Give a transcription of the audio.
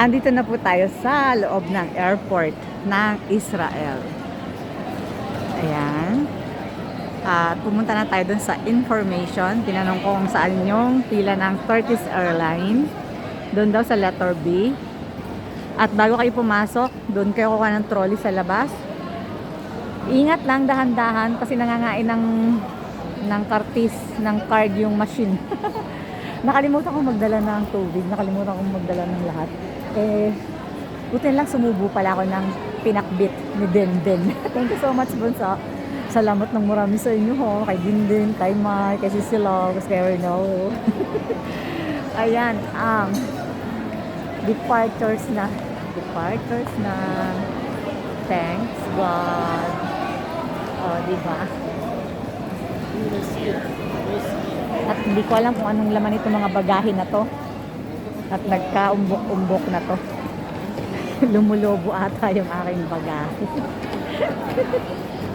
Andito na po tayo sa loob ng airport ng Israel. Ayan. At pumunta na tayo dun sa information. Tinanong ko kung saan yung pila ng Turkish Airlines. Doon daw sa letter B. At bago kayo pumasok, doon kayo kuha ng trolley sa labas. Ingat lang dahan-dahan kasi nangangain ng ng kartis, ng card yung machine. Nakalimutan ko magdala ng tubig, nakalimutan ko magdala ng lahat. Eh, buti lang sumubo pala ako ng pinakbit ni Denden. Thank you so much, Bunso. Salamat ng marami sa inyo, ho. Kay Denden, kay Mark, kay Cicelo, kay Reno. Ayan, ang departures na. Departures na. Thanks, God. Oh, di ba? At hindi ko alam kung anong laman itong mga bagahe na to. At nagkaumbok-umbok na to. Lumulobo ata yung aking bagahe.